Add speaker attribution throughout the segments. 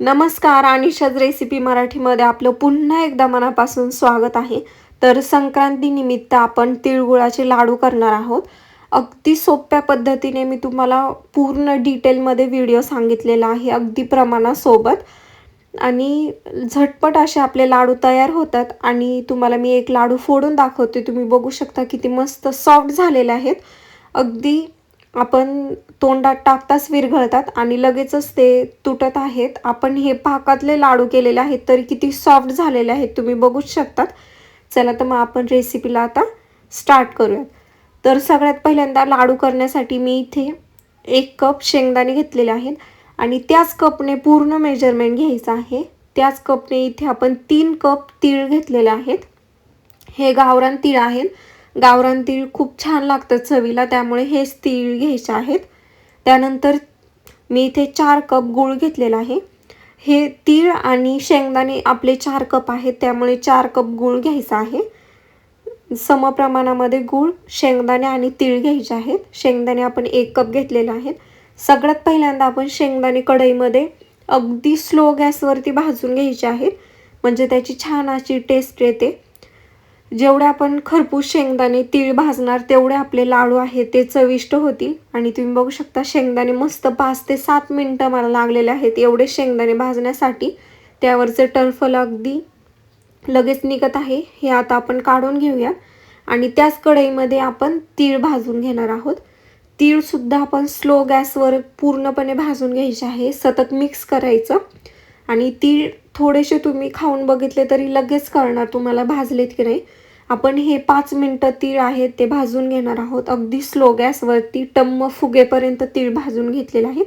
Speaker 1: नमस्कार अनिशाज रेसिपी मराठीमध्ये आपलं पुन्हा एकदा मनापासून स्वागत आहे. तर संक्रांतीनिमित्त आपण तिळगुळाचे लाडू करणार आहोत. अगदी सोप्या पद्धतीने मी तुम्हाला पूर्ण डिटेलमध्ये व्हिडिओ सांगितलेला आहे अगदी प्रमाणासोबत. आणि झटपट असे आपले लाडू तयार होतात आणि तुम्हाला मी एक लाडू फोडून दाखवते. तुम्ही बघू शकता किती मस्त सॉफ्ट झालेले आहेत. अगदी आपण तोंडात टाकताच विरघळतात आणि लगेचच ते तुटत आहेत. आपण हे पाकातले लाडू केलेले आहेत तरी किती सॉफ्ट झालेले आहेत तुम्ही बघूच शकतात. चला तर मग आपण रेसिपीला आता स्टार्ट करूयात. तर सगळ्यात पहिल्यांदा लाडू करण्यासाठी मी इथे एक कप शेंगदाणे घेतलेले आहेत आणि त्याच कपने पूर्ण मेजरमेंट घ्यायचं आहे. त्याच कपने इथे आपण तीन कप तीळ घेतलेले आहेत. हे गावरान तीळ आहेत. गावरान तीळ खूप छान लागतं चवीला त्यामुळे हेच तीळ घ्यायचे आहेत. त्यानंतर मी इथे चार कप गूळ घेतलेला आहे. हे तीळ आणि शेंगदाणे आपले चार कप आहेत त्यामुळे चार कप गूळ घ्यायचा आहे. समप्रमाणामध्ये गूळ शेंगदाणे आणि तीळ घ्यायचे आहेत. शेंगदाणे आपण एक कप घेतलेले आहेत. सगळ्यात पहिल्यांदा आपण शेंगदाणे कढईमध्ये अगदी स्लो गॅसवरती भाजून घ्यायचे आहेत. म्हणजे त्याची छान अशी टेस्ट येते. जेवढे आपण खरपूस शेंगदाणे तीळ भाजणार तेवढे आपले लाडू आहेत ते चविष्ट होतील. आणि तुम्ही बघू शकता शेंगदाणे मस्त पाच ते सात मिनटं मला लागलेले आहेत. एवढे शेंगदाणे भाजण्यासाठी त्यावरचे टर्फल अगदी लगेच निघत आहे. हे आता आपण काढून घेऊया. आणि त्याच कढईमध्ये आपण तीळ भाजून घेणार आहोत. तीळसुद्धा आपण स्लो गॅसवर पूर्णपणे भाजून घ्यायचे आहे. सतत मिक्स करायचं. आणि तीळ थोडेसे तुम्ही खाऊन बघितले तरी लगेच कळणार तुम्हाला भाजलेत की नाही. आपण हे पाच मिनटं तीळ आहेत ते भाजून घेणार आहोत. अगदी स्लो गॅसवरती टम्म फुगेपर्यंत तीळ भाजून घेतलेले आहेत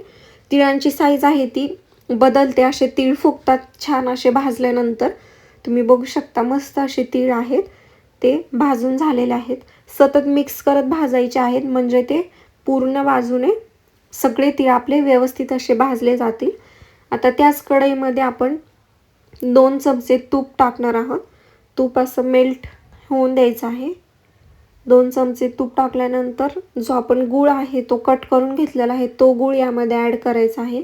Speaker 1: तिळांची साईज आहे ती बदलते असे तीळ फुगतात छान असे भाजल्यानंतर. तुम्ही बघू शकता मस्त असे तीळ आहेत. ते भाजून झालेले आहेत. सतत मिक्स करत भाजायचे आहेत म्हणजे ते पूर्ण बाजूने सगळे तीळ आपले व्यवस्थित असे भाजले जातील. आता त्याच कढईमध्ये आपण दोन चमचे तूप टाकणार आहोत. तूप असं मेल्ट होऊन द्यायचं आहे. दोन चमचे तूप टाकल्यानंतर जो आपण गूळ आहे तो कट करून घेतलेला आहे तो गूळ यामध्ये ॲड करायचा आहे.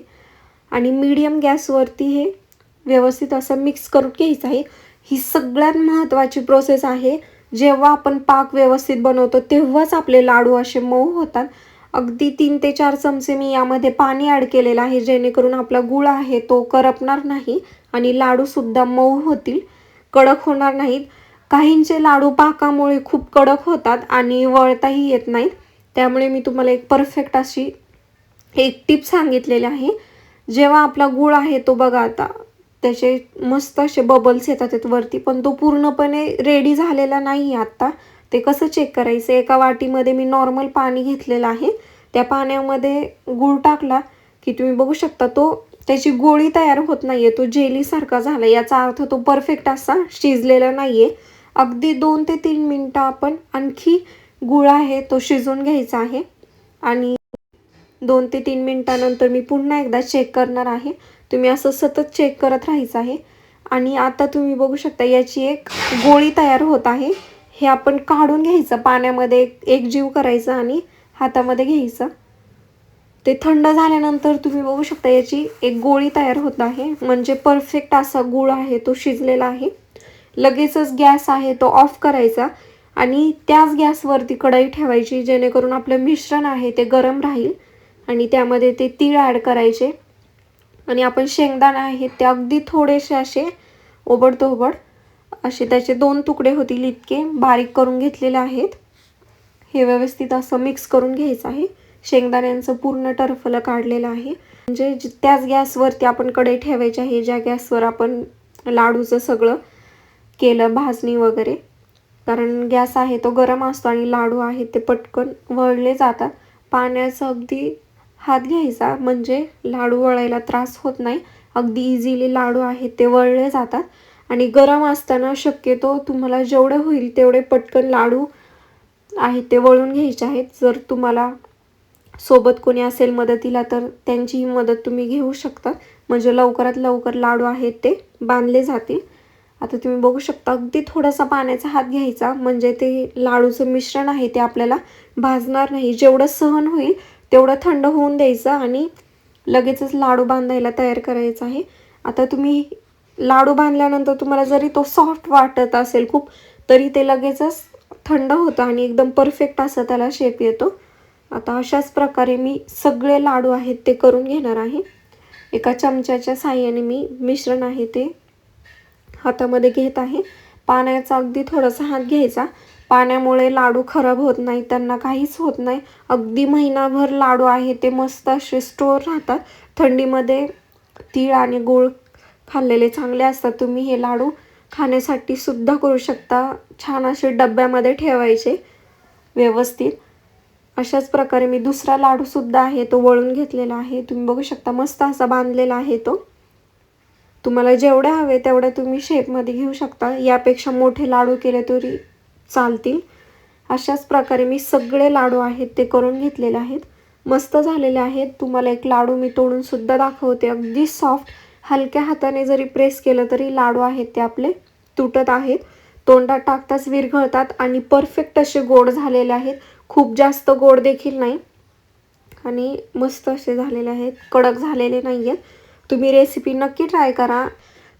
Speaker 1: आणि मीडियम गॅसवरती हे व्यवस्थित असं मिक्स करून घ्यायचं आहे. ही सगळ्यात महत्त्वाची प्रोसेस आहे. जेव्हा आपण पाक व्यवस्थित बनवतो तेव्हाच आपले लाडू असे मऊ होतात. अगदी तीन ते चार चमचे मी यामध्ये पाणी ॲड केलेलं आहे जेणेकरून आपला गुळ आहे तो करपणार नाही. आणि लाडूसुद्धा मऊ होतील. कडक होणार नाहीत. काहींचे लाडू पाकामुळे खूप कडक होतात आणि वळताही येत नाहीत. त्यामुळे मी तुम्हाला एक परफेक्ट अशी एक टिप सांगितलेली आहे. जेव्हा आपला गूळ आहे तो बघा आता त्याचे मस्त असे बबल्स येतात वरती पण तो पूर्णपणे रेडी झालेला नाही आहे आत्ता. ते कसं चेक करायचं? एका वाटीमध्ये मी नॉर्मल पाणी घेतलेलं आहे. त्या पाण्यामध्ये गूळ टाकला की तुम्ही बघू शकता तो त्याची गोळी तयार होत नाही आहे तो जेलीसारखा झाला याचा अर्थ तो परफेक्ट असा शिजलेला नाही आहे अगदी दोन ते तीन मिनटं आपण आणखी गुळ आहे तो शिजवून घ्यायचा आहे. आणि दोन ते तीन मिनटानंतर मी पुन्हा एकदा चेक करणार आहे. तुम्ही असं सतत चेक करत राहायचं आहे. आणि आता तुम्ही बघू शकता याची एक गोळी तयार होत आहे. हे आपण काढून घ्यायचं पाण्यामध्ये एक जीव करायचं आणि हातामध्ये घ्यायचं. ते थंड झाल्यानंतर तुम्ही बघू शकता याची एक गोळी तयार होत आहे. म्हणजे परफेक्ट असा गुळ आहे तो शिजलेला आहे. लगेचच गॅस आहे तो ऑफ करायचा. आणि त्याच गॅसवरती कढई ठेवायची जेणेकरून आपलं मिश्रण आहे ते गरम राहील. आणि त्यामध्ये ते तीळ ॲड करायचे. आणि आपण शेंगदाणे आहेत ते अगदी थोडेसे असे ओबडतोबड असे त्याचे दोन तुकडे होतील इतके बारीक करून घेतलेले आहेत. हे व्यवस्थित असं मिक्स करून घ्यायचं आहे. शेंगदाण्यांचं पूर्ण टर्फलं काढलेलं आहे. म्हणजे त्याच गॅसवरती आपण कढई ठेवायची आहे ज्या गॅसवर आपण लाडूचं सगळं केलं भाजणी वगैरे. कारण गॅस आहे तो गरम असतो आणि लाडू आहेत ते पटकन वळले जातात. पाण्याचा अगदी हात घ्यायचा म्हणजे लाडू वळायला त्रास होत नाही. अगदी इझिली लाडू आहेत ते वळले जातात. आणि गरम असताना शक्यतो तुम्हाला जेवढे होईल तेवढे पटकन लाडू आहेत ते वळून घ्यायचे आहेत. जर तुम्हाला सोबत कोणी असेल मदतीला तर त्यांचीही मदत तुम्ही घेऊ शकता. म्हणजे लवकरात लवकर लाडू आहेत ते बांधले जातील. आता तुम्ही बघू शकता अगदी थोडासा पाण्याचा हात घ्यायचा. म्हणजे ते लाडूचं मिश्रण आहे ते आपल्याला भाजणार नाही. जेवढं सहन होईल तेवढं थंड होऊन द्यायचं आणि लगेचच लाडू बांधायला तयार करायचं आहे. आता तुम्ही लाडू बांधल्यानंतर तुम्हाला जरी तो सॉफ्ट वाटत असेल खूप तरी ते लगेचच थंड होतं आणि एकदम परफेक्ट असं त्याला शेप येतो. आता अशाच प्रकारे मी सगळे लाडू आहेत ते करून घेणार आहे. एका चमच्याच्या साह्याने मी मिश्रण आहे ते हातामध्ये घेत आहे. पाण्याचा अगदी थोडासा हात घ्यायचा. पाण्यामुळे लाडू खराब होत नाही त्यांना काहीच होत नाही. अगदी महिनाभर लाडू आहे ते मस्त असे स्टोर राहतात. थंडीमध्ये तीळ आणि गूळ खाल्लेले चांगले असतात. तुम्ही हे लाडू खाण्यासाठी सुद्धा करू शकता. छान असे डब्यामध्ये ठेवायचे व्यवस्थित. अशाच प्रकारे मी दुसरा लाडूसुद्धा आहे तो वळून घेतलेला आहे. तुम्ही बघू शकता मस्त असा बांधलेला आहे तो. तुम्हाला जेवढे हवे तेवढ्या तुम्ही शेपमध्ये घेऊ शकता. यापेक्षा मोठे लाडू केले तरी चालतील. अशाच प्रकारे मी सगळे लाडू आहेत ते करून घेतलेले आहेत. मस्त झालेले आहेत. तुम्हाला एक लाडू मी तोडून सुद्धा दाखवते. अगदी सॉफ्ट हलक्या हाताने जरी प्रेस केलं तरी लाडू आहेत ते आपले. तुटत आहेत. तोंडात टाकताच विरघळतात आणि परफेक्ट असे गोड झालेले आहेत. खूप जास्त गोड देखील नाही. आणि मस्त असे झालेले आहेत. कडक झालेले नाही आहेत तुम्ही रेसिपी नक्की ट्राय करा.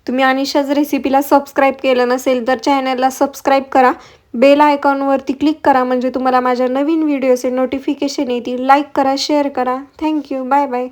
Speaker 1: तुम्ही अनिशाच रेसिपीला सबस्क्राईब केलं नसेल तर चॅनलला सबस्क्राईब करा. बेल आयकॉनवरती क्लिक करा. म्हणजे तुम्हाला माझ्या नवीन व्हिडिओचे नोटिफिकेशन येतील. लाईक करा शेअर करा. Thank you bye bye